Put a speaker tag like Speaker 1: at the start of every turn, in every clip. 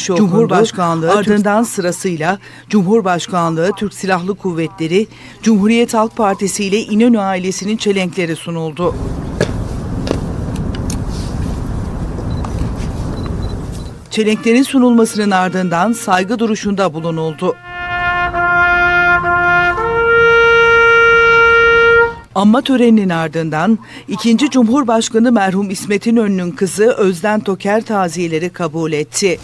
Speaker 1: geçmişi okundu. Cumhurbaşkanlığı ardından sırasıyla Cumhurbaşkanlığı, Türk Silahlı Kuvvetleri, Cumhuriyet Halk Partisi ile İnönü ailesinin çelenkleri sunuldu. Çelenklerin sunulmasının ardından saygı duruşunda bulunuldu. Anma töreninin ardından 2. Cumhurbaşkanı merhum İsmet İnönü'nün kızı Özden Toker taziyeleri kabul etti.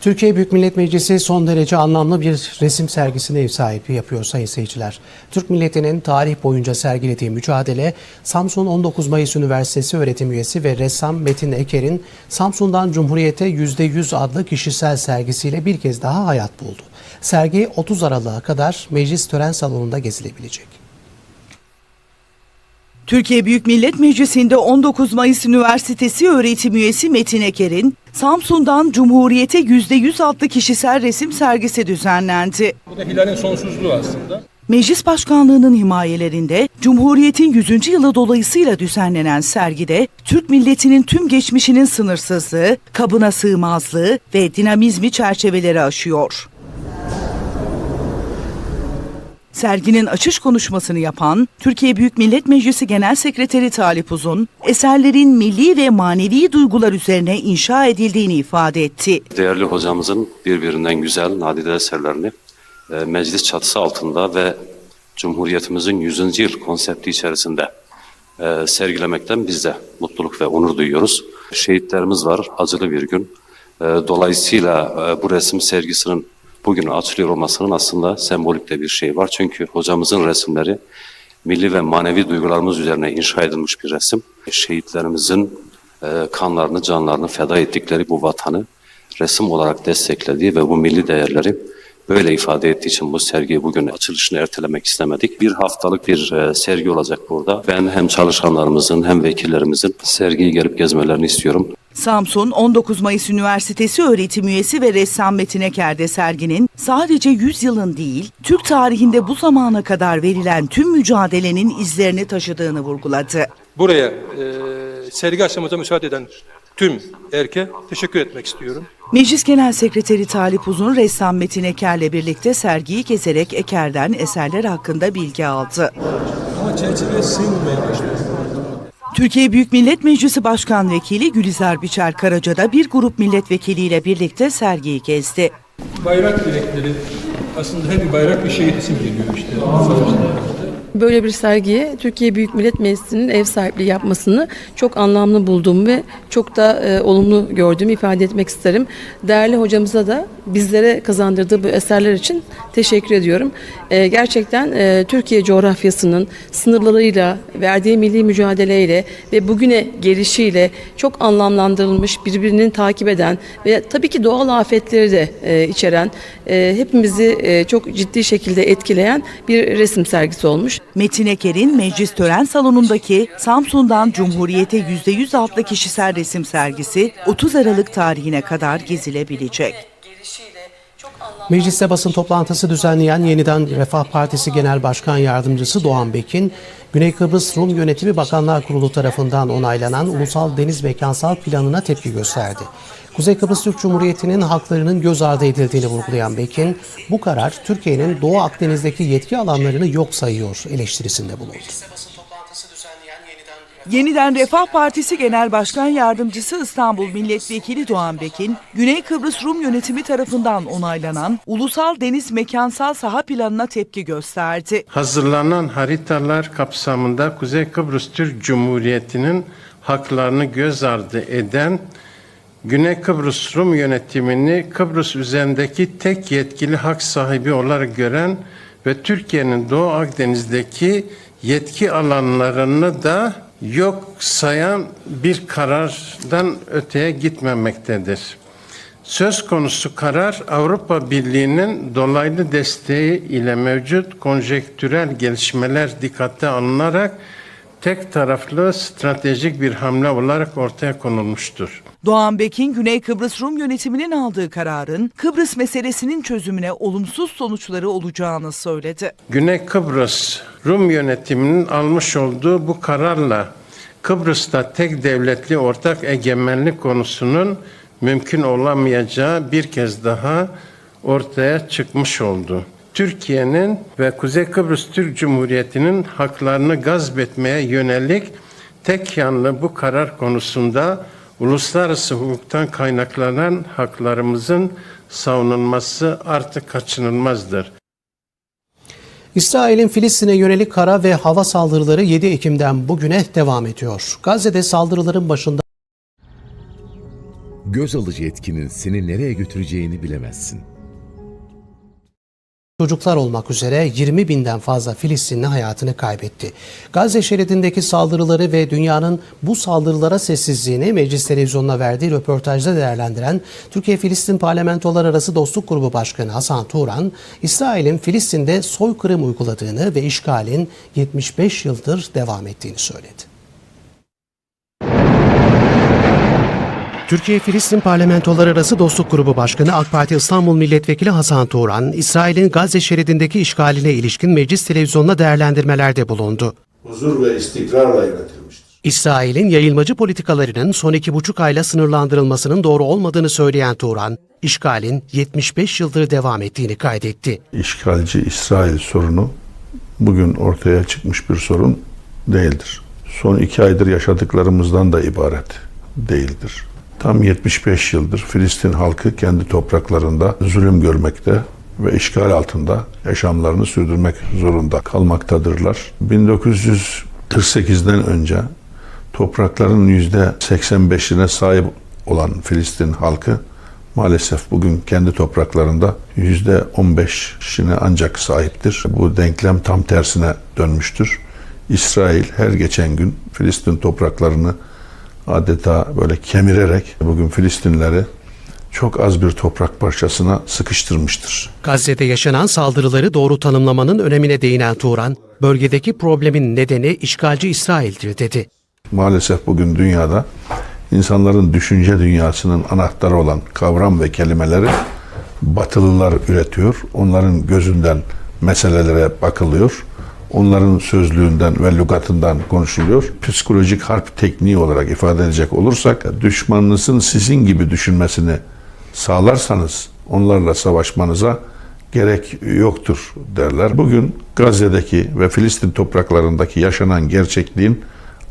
Speaker 2: Türkiye Büyük Millet Meclisi son derece anlamlı bir resim sergisine ev sahipliği yapıyor sayın seyirciler. Türk milletinin tarih boyunca sergilediği mücadele, Samsun 19 Mayıs Üniversitesi öğretim üyesi ve ressam Metin Eker'in Samsun'dan Cumhuriyete %100 adlı kişisel sergisiyle bir kez daha hayat buldu. Sergi 30 Aralık'a kadar meclis tören salonunda gezilebilecek.
Speaker 1: Türkiye Büyük Millet Meclisi'nde 19 Mayıs Üniversitesi öğretim üyesi Metin Eker'in Samsun'dan Cumhuriyete %100 adlı kişisel resim sergisi düzenlendi.
Speaker 3: Bu da Hilal'in sonsuzluğu aslında.
Speaker 1: Meclis Başkanlığı'nın himayelerinde Cumhuriyet'in 100. yılı dolayısıyla düzenlenen sergide Türk milletinin tüm geçmişinin sınırsızlığı, kabına sığmazlığı ve dinamizmi çerçeveleri aşıyor. Serginin açış konuşmasını yapan Türkiye Büyük Millet Meclisi Genel Sekreteri Talip Uzun, eserlerin milli ve manevi duygular üzerine inşa edildiğini ifade etti.
Speaker 4: Değerli hocamızın birbirinden güzel nadide eserlerini e, meclis çatısı altında ve Cumhuriyetimizin 100. yıl konsepti içerisinde e, sergilemekten biz de mutluluk ve onur duyuyoruz. Şehitlerimiz var, acılı bir gün. E, dolayısıyla bu resim sergisinin bugün açılıyor olmasının aslında sembolik de bir şey var. Çünkü hocamızın resimleri milli ve manevi duygularımız üzerine inşa edilmiş bir resim. Şehitlerimizin e, kanlarını, canlarını feda ettikleri bu vatanı resim olarak desteklediği ve bu milli değerleri böyle ifade ettiği için bu sergiyi bugün açılışını ertelemek istemedik. Bir haftalık bir e, sergi olacak burada. Ben hem çalışanlarımızın hem vekillerimizin sergiyi gelip gezmelerini istiyorum.
Speaker 1: Samsun 19 Mayıs Üniversitesi öğretim üyesi ve ressam Metin Eker'de serginin sadece 100 yılın değil, Türk tarihinde bu zamana kadar verilen tüm mücadelenin izlerini taşıdığını vurguladı.
Speaker 3: Buraya e, sergi açmamıza müsaade eden tüm erke teşekkür etmek istiyorum.
Speaker 1: Meclis Genel Sekreteri Talip Uzun, ressam Metin Eker'le birlikte sergiyi gezerek Eker'den eserler hakkında bilgi aldı.
Speaker 3: Ama çerçeveye sığmamaya başlıyor.
Speaker 1: Türkiye Büyük Millet Meclisi Başkan Vekili Gülizar Biçer Karaca da bir grup milletvekiliyle birlikte sergiyi gezdi.
Speaker 3: Bayrak direkleri aslında bir bayrak bir şehit isim geliyor işte.
Speaker 5: Böyle bir sergiye Türkiye Büyük Millet Meclisi'nin ev sahipliği yapmasını çok anlamlı bulduğum ve çok da e, olumlu gördüğümü ifade etmek isterim. Değerli hocamıza da bizlere kazandırdığı bu eserler için teşekkür ediyorum. E, gerçekten e, Türkiye coğrafyasının sınırlarıyla, verdiği milli mücadeleyle ve bugüne gelişiyle çok anlamlandırılmış, birbirini takip eden ve tabii ki doğal afetleri de e, içeren, e, hepimizi e, çok ciddi şekilde etkileyen bir resim sergisi olmuş.
Speaker 1: Metin Eker'in meclis tören salonundaki Samsun'dan Cumhuriyete %100 adlı kişisel resim sergisi 30 Aralık tarihine kadar gezilebilecek.
Speaker 2: Mecliste basın toplantısı düzenleyen Yeniden Refah Partisi Genel Başkan Yardımcısı Doğan Bekin, Güney Kıbrıs Rum Yönetimi Bakanlar Kurulu tarafından onaylanan Ulusal Deniz Mekansal Planı'na tepki gösterdi. Kuzey Kıbrıs Türk Cumhuriyeti'nin haklarının göz ardı edildiğini vurgulayan Bekin, bu karar Türkiye'nin Doğu Akdeniz'deki yetki alanlarını yok sayıyor eleştirisinde bulundu.
Speaker 1: Yeniden Refah Partisi Genel Başkan Yardımcısı İstanbul Milletvekili Doğan Bekin, Güney Kıbrıs Rum Yönetimi tarafından onaylanan Ulusal Deniz Mekansal Saha Planı'na tepki gösterdi.
Speaker 6: Hazırlanan haritalar kapsamında Kuzey Kıbrıs Türk Cumhuriyeti'nin haklarını göz ardı eden Güney Kıbrıs Rum yönetimini Kıbrıs üzerindeki tek yetkili hak sahibi olarak gören ve Türkiye'nin Doğu Akdeniz'deki yetki alanlarını da yok sayan bir karardan öteye gitmemektedir. Söz konusu karar Avrupa Birliği'nin dolaylı desteği ile mevcut konjektürel gelişmeler dikkate alınarak tek taraflı stratejik bir hamle olarak ortaya konulmuştur.
Speaker 1: Doğan Bekin, Güney Kıbrıs Rum yönetiminin aldığı kararın Kıbrıs meselesinin çözümüne olumsuz sonuçları olacağını söyledi.
Speaker 6: Güney Kıbrıs Rum yönetiminin almış olduğu bu kararla Kıbrıs'ta tek devletli ortak egemenlik konusunun mümkün olamayacağı bir kez daha ortaya çıkmış oldu. Türkiye'nin ve Kuzey Kıbrıs Türk Cumhuriyeti'nin haklarını gasp etmeye yönelik tek yanlı bu karar konusunda uluslararası hukuktan kaynaklanan haklarımızın savunulması artık kaçınılmazdır.
Speaker 2: İsrail'in Filistin'e yönelik kara ve hava saldırıları 7 Ekim'den bugüne devam ediyor. Gazze'de saldırıların başında
Speaker 7: Göz alıcı etkinin seni nereye götüreceğini bilemezsin.
Speaker 2: Çocuklar olmak üzere 20 binden fazla Filistinli hayatını kaybetti. Gazze şeridindeki saldırıları ve dünyanın bu saldırılara sessizliğini meclis televizyonuna verdiği röportajda değerlendiren Türkiye-Filistin Parlamentolar Arası Dostluk Grubu Başkanı Hasan Turan, İsrail'in Filistin'de soykırım uyguladığını ve işgalin 75 yıldır devam ettiğini söyledi. Türkiye-Filistin Parlamentolar Arası Dostluk Grubu Başkanı AK Parti İstanbul Milletvekili Hasan Turan, İsrail'in Gazze şeridindeki işgaline ilişkin meclis televizyonuna değerlendirmelerde bulundu.
Speaker 8: huzur ve istikrarla yönetilmiştir.
Speaker 2: İsrail'in yayılmacı politikalarının son iki buçuk ayla sınırlandırılmasının doğru olmadığını söyleyen Turan, işgalin 75 yıldır devam ettiğini kaydetti.
Speaker 8: İşgalci İsrail sorunu bugün ortaya çıkmış bir sorun değildir. Son iki aydır yaşadıklarımızdan da ibaret değildir. Tam 75 yıldır Filistin halkı kendi topraklarında zulüm görmekte ve işgal altında yaşamlarını sürdürmek zorunda kalmaktadırlar. 1948'den önce toprakların yüzde 85'ine sahip olan Filistin halkı maalesef bugün kendi topraklarında yüzde 15'ine ancak sahiptir. Bu denklem tam tersine dönmüştür. İsrail her geçen gün Filistin topraklarını adeta böyle kemirerek bugün Filistinleri çok az bir toprak parçasına sıkıştırmıştır.
Speaker 2: Gazze'de yaşanan saldırıları doğru tanımlamanın önemine değinen Turan, bölgedeki problemin nedeni işgalci İsrail'dir dedi.
Speaker 8: Maalesef bugün dünyada insanların düşünce dünyasının anahtarı olan kavram ve kelimeleri batılılar üretiyor. Onların gözünden meselelere bakılıyor. Onların sözlüğünden ve lügatından konuşuluyor. Psikolojik harp tekniği olarak ifade edecek olursak düşmanınızın sizin gibi düşünmesini sağlarsanız onlarla savaşmanıza gerek yoktur derler. Bugün Gazze'deki ve Filistin topraklarındaki yaşanan gerçekliğin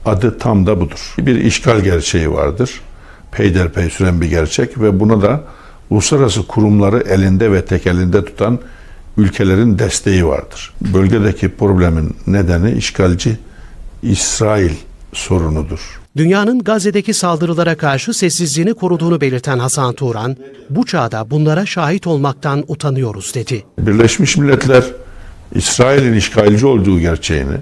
Speaker 8: adı tam da budur. Bir işgal gerçeği vardır. Peyderpey süren bir gerçek ve buna da uluslararası kurumları elinde ve tek elinde tutan ülkelerin desteği vardır. Bölgedeki problemin nedeni işgalci İsrail sorunudur.
Speaker 2: Dünyanın Gazze'deki saldırılara karşı sessizliğini koruduğunu belirten Hasan Turan, bu çağda bunlara şahit olmaktan utanıyoruz dedi.
Speaker 8: Birleşmiş Milletler İsrail'in işgalci olduğu gerçeğini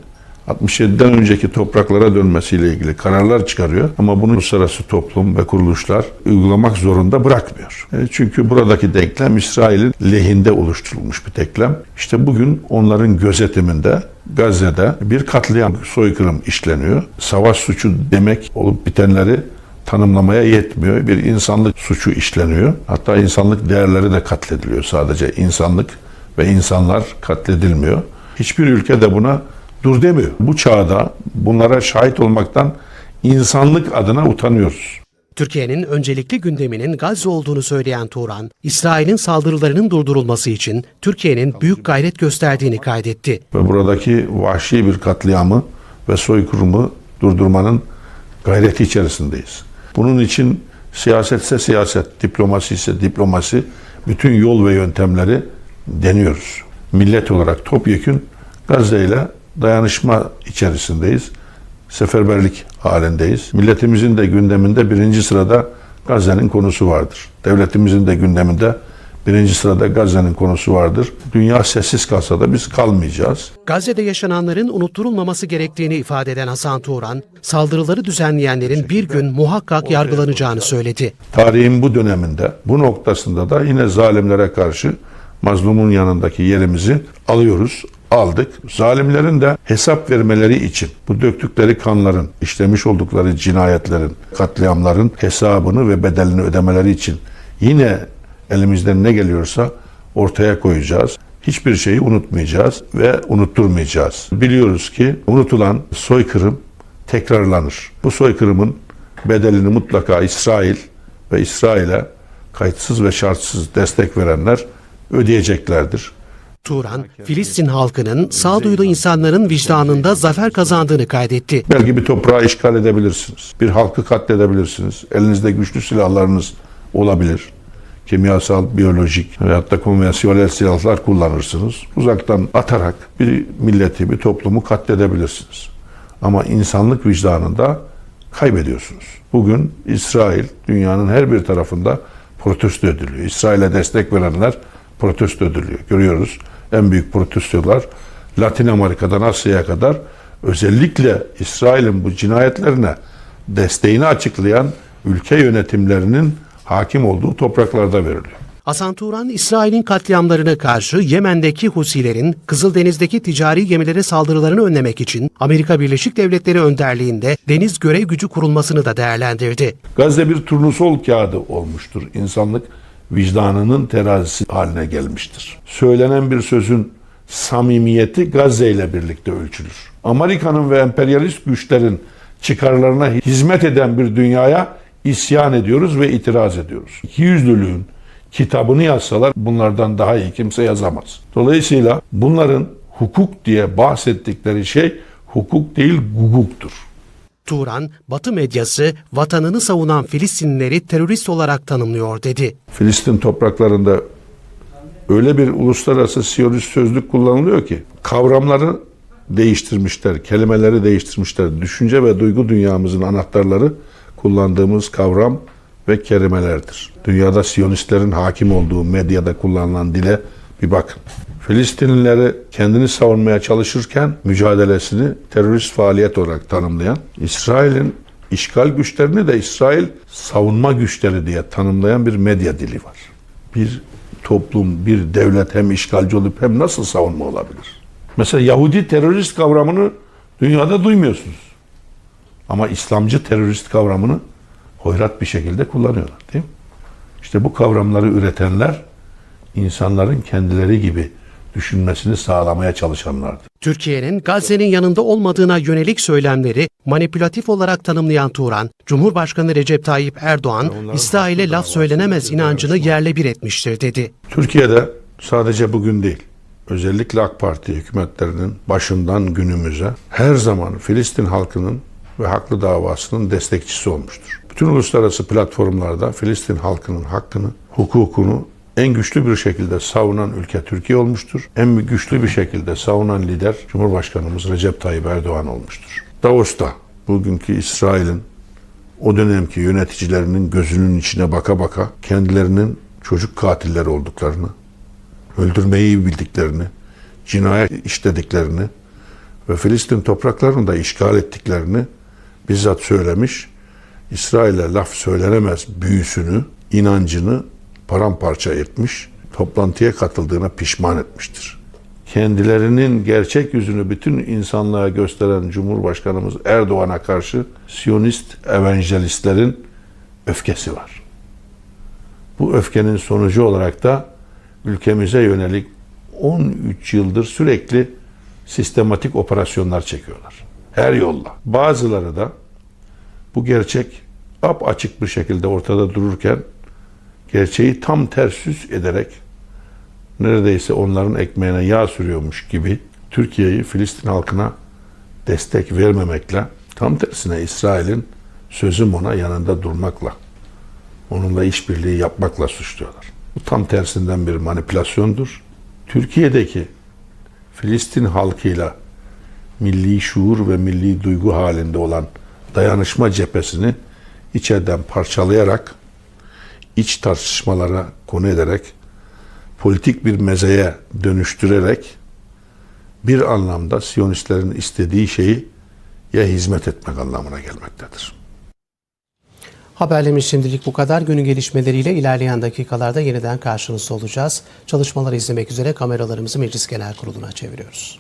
Speaker 8: 67'den önceki topraklara dönmesiyle ilgili kararlar çıkarıyor ama bunu uluslararası toplum ve kuruluşlar uygulamak zorunda bırakmıyor. E, Çünkü buradaki denklem İsrail'in lehinde oluşturulmuş bir denklem. İşte bugün onların gözetiminde Gazze'de bir katliam, soykırım işleniyor. Savaş suçu demek olup bitenleri tanımlamaya yetmiyor. Bir insanlık suçu işleniyor. Hatta insanlık değerleri de katlediliyor sadece. insanlık ve insanlar katledilmiyor. Hiçbir ülke de buna dur demiyor. Bu çağda bunlara şahit olmaktan insanlık adına utanıyoruz.
Speaker 2: Türkiye'nin öncelikli gündeminin Gazze olduğunu söyleyen Turan, İsrail'in saldırılarının durdurulması için Türkiye'nin büyük gayret gösterdiğini kaydetti.
Speaker 8: Ve buradaki vahşi bir katliamı ve soykırımı durdurmanın gayreti içerisindeyiz. Bunun için siyasetse siyaset, diplomasi ise diplomasi, bütün yol ve yöntemleri deniyoruz. Millet olarak topyekün Gazze ile dayanışma içerisindeyiz. Seferberlik halindeyiz. Milletimizin de gündeminde birinci sırada Gazze'nin konusu vardır. Devletimizin de gündeminde birinci sırada Gazze'nin konusu vardır. Dünya sessiz kalsa da biz kalmayacağız.
Speaker 2: Gazze'de yaşananların unutturulmaması gerektiğini ifade eden Hasan Turan, saldırıları düzenleyenlerin bir gün muhakkak yargılanacağını söyledi.
Speaker 8: Tarihin bu döneminde, bu noktasında da yine zalimlere karşı mazlumun yanındaki yerimizi alıyoruz, aldık. Zalimlerin de hesap vermeleri için bu döktükleri kanların, işlemiş oldukları cinayetlerin, katliamların hesabını ve bedelini ödemeleri için yine elimizden ne geliyorsa ortaya koyacağız. Hiçbir şeyi unutmayacağız ve unutturmayacağız. Biliyoruz ki unutulan soykırım tekrarlanır. Bu soykırımın bedelini mutlaka İsrail ve İsrail'e kayıtsız ve şartsız destek verenler ödeyeceklerdir.
Speaker 2: Turan, Filistin halkının sağduyulu insanların vicdanında zafer kazandığını kaydetti.
Speaker 8: Belki bir toprağı işgal edebilirsiniz. Bir halkı katledebilirsiniz. Elinizde güçlü silahlarınız olabilir. Kimyasal, biyolojik veyahut da konvansiyonel silahlar kullanırsınız. Uzaktan atarak bir milleti, bir toplumu katledebilirsiniz. Ama insanlık vicdanında kaybediyorsunuz. Bugün İsrail dünyanın her bir tarafında protesto ediliyor. İsrail'e destek verenler protesto ediliyor. Görüyoruz en büyük protestolar Latin Amerika'dan Asya'ya kadar özellikle İsrail'in bu cinayetlerine desteğini açıklayan ülke yönetimlerinin hakim olduğu topraklarda veriliyor.
Speaker 2: Hasan Turan, İsrail'in katliamlarına karşı Yemen'deki Husilerin Kızıldeniz'deki ticari gemilere saldırılarını önlemek için Amerika Birleşik Devletleri önderliğinde deniz görev gücü kurulmasını da değerlendirdi.
Speaker 8: Gazze bir turnusol kağıdı olmuştur. İnsanlık vicdanının terazisi haline gelmiştir. Söylenen bir sözün samimiyeti Gazze ile birlikte ölçülür. Amerika'nın ve emperyalist güçlerin çıkarlarına hizmet eden bir dünyaya isyan ediyoruz ve itiraz ediyoruz. İkiyüzlülüğün kitabını yazsalar bunlardan daha iyi kimse yazamaz. Dolayısıyla bunların hukuk diye bahsettikleri şey hukuk değil guguktur.
Speaker 2: Turan, Batı medyası vatanını savunan Filistinlileri terörist olarak tanımlıyor dedi.
Speaker 8: Filistin topraklarında öyle bir uluslararası siyonist sözlük kullanılıyor ki kavramları değiştirmişler, kelimeleri değiştirmişler. Düşünce ve duygu dünyamızın anahtarları kullandığımız kavram ve kelimelerdir. Dünyada siyonistlerin hakim olduğu medyada kullanılan dile bir bakın. Filistinlileri kendini savunmaya çalışırken mücadelesini terörist faaliyet olarak tanımlayan, İsrail'in işgal güçlerini de İsrail savunma güçleri diye tanımlayan bir medya dili var. Bir toplum, bir devlet hem işgalci olup hem nasıl savunma olabilir? Mesela Yahudi terörist kavramını dünyada duymuyorsunuz. Ama İslamcı terörist kavramını hoyrat bir şekilde kullanıyorlar değil mi? İşte bu kavramları üretenler insanların kendileri gibi düşünmesini sağlamaya çalışanlardır.
Speaker 2: Türkiye'nin Gazze'nin yanında olmadığına yönelik söylemleri manipülatif olarak tanımlayan Turan, Cumhurbaşkanı Recep Tayyip Erdoğan, İsrail'e laf söylenemez inancını yerle bir etmiştir dedi.
Speaker 8: Türkiye'de sadece bugün değil, özellikle AK Parti hükümetlerinin başından günümüze her zaman Filistin halkının ve haklı davasının destekçisi olmuştur. Bütün uluslararası platformlarda Filistin halkının hakkını, hukukunu en güçlü bir şekilde savunan ülke Türkiye olmuştur. En güçlü bir şekilde savunan lider Cumhurbaşkanımız Recep Tayyip Erdoğan olmuştur. Davos'ta bugünkü İsrail'in o dönemki yöneticilerinin gözünün içine baka baka kendilerinin çocuk katilleri olduklarını, öldürmeyi bildiklerini, cinayet işlediklerini ve Filistin topraklarını da işgal ettiklerini bizzat söylemiş. İsrail'e laf söylenemez büyüsünü, inancını paramparça etmiş, toplantıya katıldığına pişman etmiştir. Kendilerinin gerçek yüzünü bütün insanlığa gösteren Cumhurbaşkanımız Erdoğan'a karşı Siyonist evangelistlerin öfkesi var. Bu öfkenin sonucu olarak da ülkemize yönelik 13 yıldır sürekli sistematik operasyonlar çekiyorlar. Her yolla. Bazıları da bu gerçek ap açık bir şekilde ortada dururken gerçeği tam ters yüz ederek neredeyse onların ekmeğine yağ sürüyormuş gibi Türkiye'yi Filistin halkına destek vermemekle tam tersine İsrail'in sözüm ona yanında durmakla onunla işbirliği yapmakla suçluyorlar. Bu tam tersinden bir manipülasyondur. Türkiye'deki Filistin halkıyla milli şuur ve milli duygu halinde olan dayanışma cephesini içeriden parçalayarak iç tartışmalara konu ederek politik bir mezeye dönüştürerek bir anlamda Siyonistlerin istediği şeyi ya hizmet etmek anlamına gelmektedir.
Speaker 2: Haberlerimiz şimdilik bu kadar. Günün gelişmeleriyle ilerleyen dakikalarda yeniden karşınızda olacağız. Çalışmaları izlemek üzere kameralarımızı Meclis Genel Kurulu'na çeviriyoruz.